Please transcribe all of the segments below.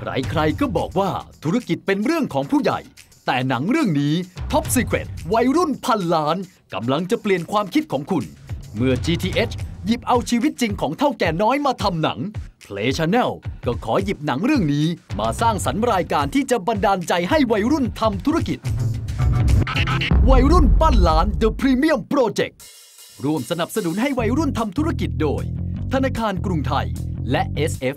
ใครๆก็บอกว่าธุรกิจเป็นเรื่องของผู้ใหญ่ แต่หนังเรื่องนี้ Top Secret วัยรุ่นพันล้านกำลังจะเปลี่ยนความคิดของคุณ เมื่อ GTH หยิบเอาชีวิตจริงของเท่าแก่น้อยมาทำหนัง Play Channel ก็ขอหยิบหนังเรื่องนี้ มาสร้างสรรค์รายการที่จะบันดาลใจให้วัยรุ่นทำธุรกิจ วัยรุ่นปั้นล้าน The Premium Project ร่วมสนับสนุนให้วัยรุ่นทำธุรกิจโดย ธนาคารกรุงไทยและ SF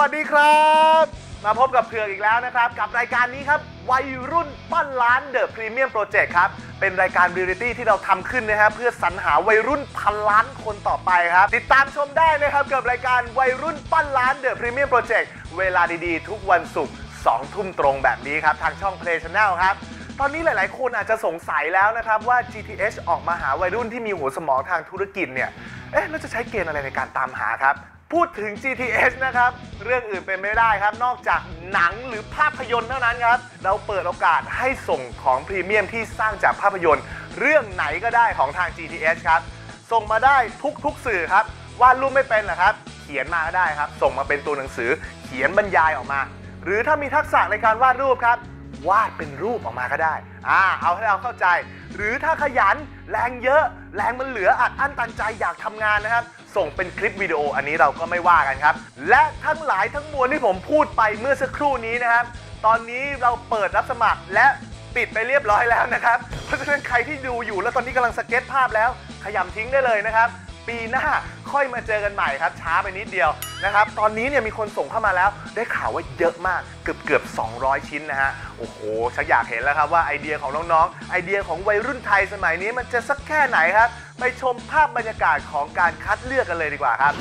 วัสดีครับ มาพบกับเพือกอีกแล้วนะครับ กับรายการนี้ครับ วัยรุ่นปั้นล้านเดอะพรีเมียมโปรเจกต์ครับ เป็นรายการเรียลิตี้ที่เราทำขึ้นนะครับเพื่อสรรหาวัยรุ่นพันล้านคนต่อไปครับ ติดตามชมได้นะครับ กับรายการวัยรุ่นปั้นล้านเดอะพรีเมียมโปรเจกต์เวลาดีๆ ทุกวันศุกร์2ทุ่มตรงแบบนี้ครับ ทางช่อง Play Channel ครับ ตอนนี้หลายๆ คนอาจจะสงสัยแล้วนะครับว่า GTH ออกมาหาวัยรุ่นที่มีหัวสมองทางธุรกิจเนี่ย เอ๊ะแล้วจะใช้เกณฑ์อะไรในการตามหาครับ พูดถึง GTH นะครับ เรื่องอื่นเป็นไม่ได้ครับ นอกจากหนังหรือภาพยนตร์เท่านั้นครับ เราเปิดโอกาสให้ส่งของพรีเมียมที่สร้างจากภาพยนตร์ เรื่องไหนก็ได้ของทาง GTH ครับ ส่งมาได้ทุกๆสื่อครับวาดรูปไม่เป็นหรอครับ เขียนมาก็ได้ครับ ส่งมาเป็นตัวหนังสือ เขียนบรรยายออกมา หรือถ้ามีทักษะในการวาดรูปครับ วาดเป็นรูปออกมาก็ได้อ่าเอาให้เราเข้าใจ หรือถ้าขยันแรงเยอะ แรงมันเหลืออัดอั้นตันใจอยากทำงานนะครับ ส่งเป็นคลิปวิดีโออันนี้เราก็ไม่ว่ากันครับ และทั้งหลายทั้งมวลที่ผมพูดไปเมื่อสักครู่นี้นะครับ ตอนนี้เราเปิดรับสมัครและปิดไปเรียบร้อยแล้วนะครับ เพราะฉะนั้นใครที่ดูอยู่แล้วตอนนี้กำลังสเก็ตภาพแล้ว ขยำทิ้งได้เลยนะครับ ปีหน้าค่อยมาเจอกันใหม่ครับ ช้าไปนิดเดียวนะครับ ตอนนี้เนี่ยมีคนส่งเข้ามาแล้ว ได้ข่าวว่าเยอะมากเกือบเกือบ 200 ชิ้นนะฮะ โอ้โหชักอยากเห็นแล้วครับว่าไอเดียของน้องๆ ไอเดียของวัยรุ่นไทยสมัยนี้มันจะสักแค่ไหนครับ ไปชมภาพบรรยากาศของการคัดเลือกกันเลยดีกว่าครับ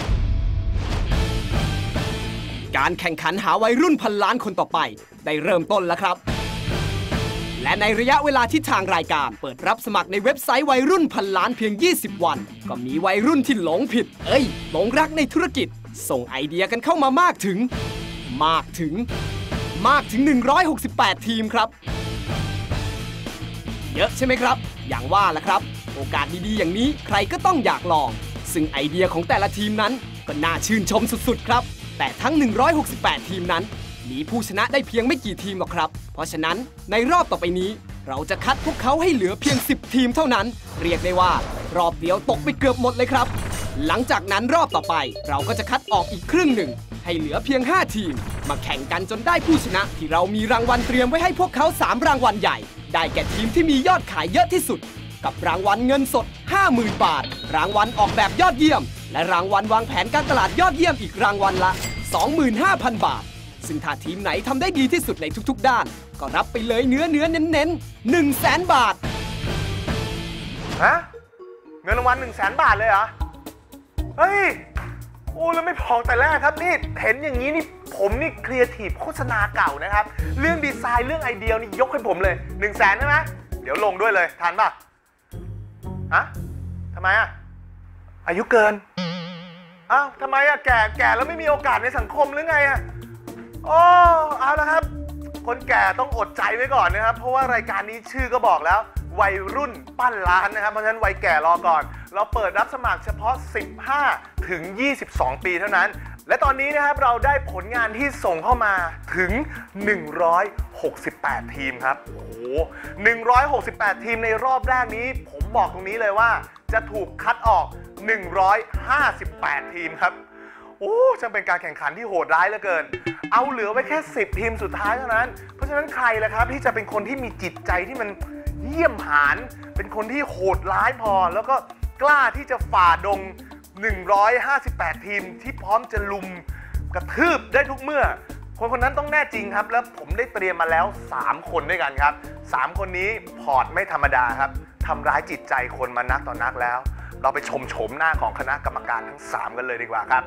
การแข่งขันหาวัยรุ่นพันล้านคนต่อไป ได้เริ่มต้นแล้วครับ และในระยะเวลาที่ทางรายการ เปิดรับสมัครในเว็บไซต์วัยรุ่นพันล้านเพียง 20 วัน ก็มีวัยรุ่นที่หลงผิด เอ้ย หลงรักในธุรกิจ ส่งไอเดียกันเข้ามามากถึง มากถึง มากถึง 168 ทีมครับ เยอะใช่ไหมครับ อย่างว่าล่ะครับ โอกาสดีๆ อย่างนี้ใครก็ต้องอยากลอง ซึ่งไอเดียของแต่ละทีมนั้น ก็น่าชื่นชมสุดๆ ครับ แต่ทั้ง 168 ทีมนั้น มีผู้ชนะได้เพียงไม่กี่ทีมหรอกครับ เพราะฉะนั้นในรอบต่อไปนี้ เราจะคัดพวกเขาให้เหลือเพียง 10 ทีมเท่านั้น เรียกได้ว่ารอบเดียวตกไปเกือบหมดเลยครับ หลังจากนั้นรอบต่อไปเราก็จะคัดออกอีกครึ่งหนึ่ง ให้เหลือเพียง 5 ทีม มาแข่งกันจนได้ผู้ชนะ ที่เรามีรางวัลเตรียมไว้ให้พวกเขา 3 รางวัลใหญ่ ได้แก่ทีมที่มียอดขายเยอะที่สุด กับรางวัลเงินสด 50,000 บาท รางวัลออกแบบยอดเยี่ยม และรางวัลวางแผนการตลาดยอดเยี่ยมอีกรางวัลละ 25,000 บาท ซึ่งถ้าทีมไหนทำได้ดีที่สุดในทุกๆ ด้าน ก็รับไปเลยเนื้อเนื้อเน้นๆ1 0 0 0 0แสนบาท ฮะ เงินรางวัล1 0 0 0 0แบาทเลยเหรอ เฮ้ย โอ้แล้วไม่พอแต่แรกครับนี่ เห็นอย่างนี้นี่ผมนี่ครีเอทีฟโฆษณาเก่านะครับ เรื่องดีไซน์เรื่องไอเดียนี่ยกให้ผมเลย1นึ่งแสนใช่ไหมเดี๋ยวลงด้วยเลยทันป่ะ ฮะทำไมอะ อายุเกิน อ้าวทำไมอะ แก่ แก่แล้วไม่มีโอกาสในสังคมหรือไงอะ โอ้เอาละครับ คนแก่ต้องอดใจไว้ก่อนนะครับ เพราะว่ารายการนี้ชื่อก็บอกแล้ว วัยรุ่นปั้นล้านนะครับ เพราะฉะนั้นวัยแก่รอก่อน เราเปิดรับสมัครเฉพาะ 15 ถึง 22 ปีเท่านั้น และตอนนี้นะครับเราได้ผลงานที่ส่งเข้ามาถึง 168 ทีมครับ โอ้โห 168 ทีมในรอบแรกนี้ ผมบอกตรงนี้เลยว่า จะถูกคัดออก 158 ทีมครับ โอ้ช่างเป็นการแข่งขันที่โหดร้ายเหลือเกิน เอาเหลือไว้แค่ 10 ทีมสุดท้ายเท่านั้น เพราะฉะนั้นใครล่ะครับที่จะเป็นคนที่มีจิตใจที่มันเยี่ยมหาน เป็นคนที่โหดร้ายพอ แล้วก็กล้าที่จะฝ่าดง 158 ทีมที่พร้อมจะลุมกระทืบได้ทุกเมื่อ คนคนนั้นต้องแน่จริงครับ แล้วผมได้เตรียมมาแล้ว 3 คนด้วยกันครับ 3 คนนี้พอร์ตไม่ธรรมดาครับทำร้ายจิตใจคนมานักต่อนักแล้ว เราไปชมโฉมหน้าของคณะกรรมการทั้ง 3 กันเลยดีกว่าครับ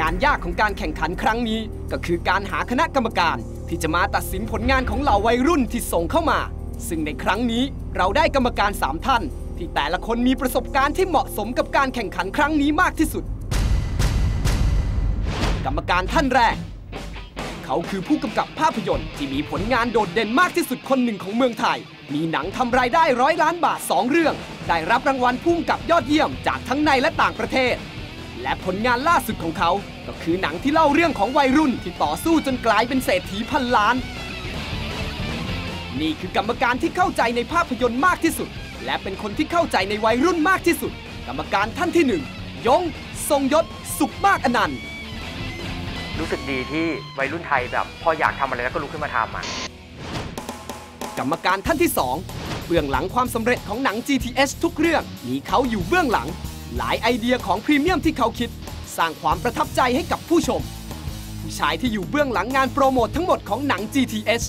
งานยากของการแข่งขันครั้งนี้ ก็คือการหาคณะกรรมการ ที่จะมาตัดสินผลงานของเหล่าวัยรุ่นที่ส่งเข้ามา ซึ่งในครั้งนี้เราได้กรรมการ 3 ท่าน ที่แต่ละคนมีประสบการณ์ที่เหมาะสมกับการแข่งขันครั้งนี้มากที่สุด กรรมการท่านแรก เขาคือผู้กำกับภาพยนตร์ ที่มีผลงานโดดเด่นมากที่สุดคนหนึ่งของเมืองไทย มีหนังทำรายได้ร้อยล้านบาท 2 เรื่อง ได้รับรางวัลพุ่งกับยอดเยี่ยมจากทั้งในและต่างประเทศ และผลงานล่าสุดของเขา ก็คือหนังที่เล่าเรื่องของวัยรุ่นที่ต่อสู้จนกลายเป็นเศรษฐีพันล้าน นี่คือกรรมการที่เข้าใจในภาพยนตร์มากที่สุด และเป็นคนที่เข้าใจในวัยรุ่นมากที่สุด กรรมการท่านที่หนึ่งยง ทรงยศ สุขมากอนันต์ รู้สึกดีที่วัยรุ่นไทยแบบ พออยากทำอะไรแล้วก็ลุกขึ้นมาทำอะกรรมการท่านที่2เบื้องหลังความสำเร็จของหนัง GTH ทุกเรื่องมีเขาอยู่เบื้องหลัง หลายไอเดียของพรีเมียมที่เขาคิด สร้างความประทับใจให้กับผู้ชม ผู้ชายที่อยู่เบื้องหลังงานโปรโมททั้งหมดของหนัง GTH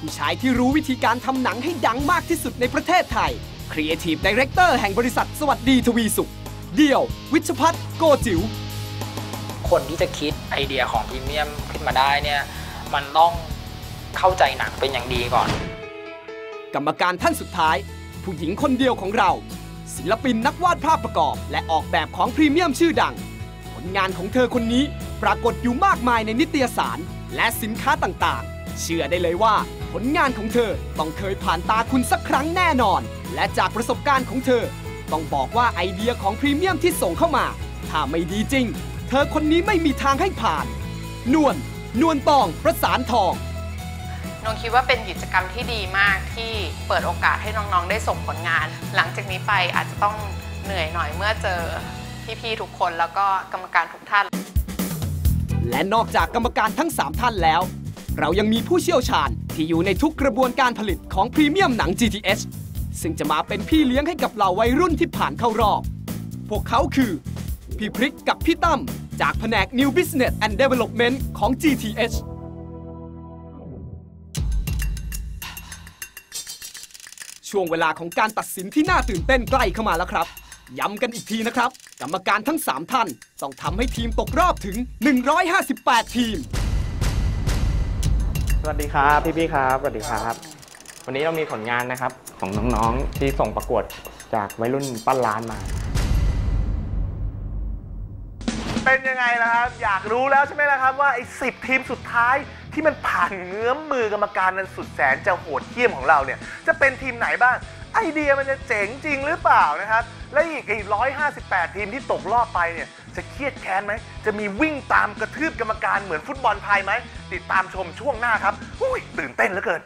ผู้ชายที่รู้วิธีการทำหนังให้ดังมากที่สุดในประเทศไทย Creative Director แห่งบริษัทสวัสดีทวีสุข เดี่ยว วิชพัฒน์โกจิ๋วคนที่จะคิดไอเดียของพรีเมียมขึ้นมาได้เนี่ยมันต้องเข้าใจหนังเป็นอย่างดีก่อน กรรมการท่านสุดท้าย ผู้หญิงคนเดียวของเรา ศิลปินนักวาดภาพประกอบ และออกแบบของพรีเมียมชื่อดัง ผลงานของเธอคนนี้ปรากฏอยู่มากมายในนิตยสาร และสินค้าต่างๆ เชื่อได้เลยว่า ผลงานของเธอต้องเคยผ่านตาคุณสักครั้งแน่นอน และจากประสบการณ์ของเธอ ต้องบอกว่าไอเดียของพรีเมียมที่ส่งเข้ามา ถ้าไม่ดีจริง เธอคนนี้ไม่มีทางให้ผ่าน นวลนวลตองประสานทอง นงคิดว่าเป็นกิจกรรมที่ดีมากที่เปิดโอกาสให้น้องๆ ได้ส่งผลงาน หลังจากนี้ไปอาจจะต้องเหนื่อยหน่อยเมื่อเจอพี่ๆทุกคนแล้วก็กรรมการทุกท่าน และนอกจากกรรมการทั้ง 3 ท่านแล้ว เรายังมีผู้เชี่ยวชาญที่อยู่ในทุกกระบวนการผลิตของพรีเมียมหนัง GTH ซึ่งจะมาเป็นพี่เลี้ยงให้กับเหล่าวัยรุ่นที่ผ่านเข้ารอบ พวกเขาคือ พี่พริกกับพี่ตั้มจากแผนก New Business and Development ของ GTH ช่วงเวลาของการตัดสินที่น่าตื่นเต้นใกล้เข้ามาแล้วครับ ย้ำกันอีกทีนะครับ กรรมการทั้ง 3 ท่าน ต้องทำให้ทีมตกรอบถึง 158 ทีม สวัสดีครับ พี่ๆครับ สวัสดีครับ วันนี้เรามีผลงานนะครับของน้องๆที่ส่งประกวดจากวัยรุ่นปั้นล้านมา เป็นยังไงล่ะครับ อยากรู้แล้วใช่ไหมล่ะครับว่าไอ้สิทีมสุดท้าย ที่มันผ่านเงื้อมมือกรรมการนั้นสุดแสนจะโหดเหี้ยมของเราเนี่ย จะเป็นทีมไหนบ้าง ไอเดียมันจะเจ๋งจริงหรือเปล่านะครับ และอีกไอ้ร้อยห้าสิบแปดทีมที่ตกรอบไปเนี่ยจะเครียดแค้นไหม จะมีวิ่งตามกระทืบกรรมการเหมือนฟุตบอลไทยไหม ติดตามชมช่วงหน้าครับอุ้ยตื่นเต้นเหลือเกิน